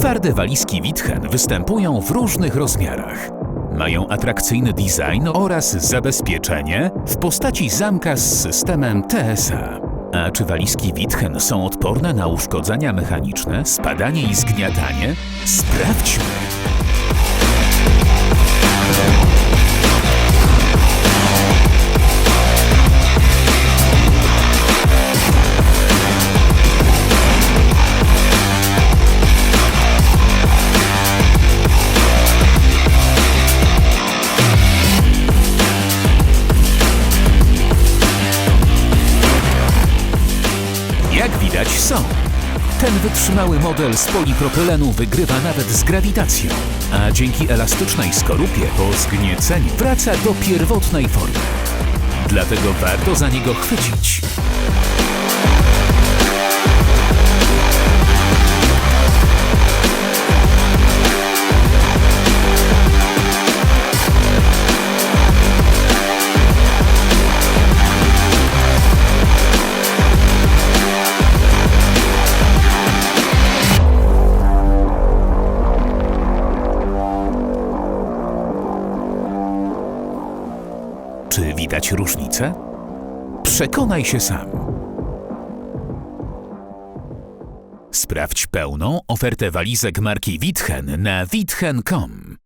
Twarde walizki Witchen występują w różnych rozmiarach. Mają atrakcyjny design oraz zabezpieczenie w postaci zamka z systemem TSA. A czy walizki Witchen są odporne na uszkodzenia mechaniczne, spadanie i zgniatanie? Sprawdźmy! Jak widać są. Ten wytrzymały model z polipropylenu wygrywa nawet z grawitacją, a dzięki elastycznej skorupie po zgnieceniu wraca do pierwotnej formy. Dlatego warto za niego chwycić. Czy widać różnicę? Przekonaj się sam. Sprawdź pełną ofertę walizek marki Witchen na witchen.com.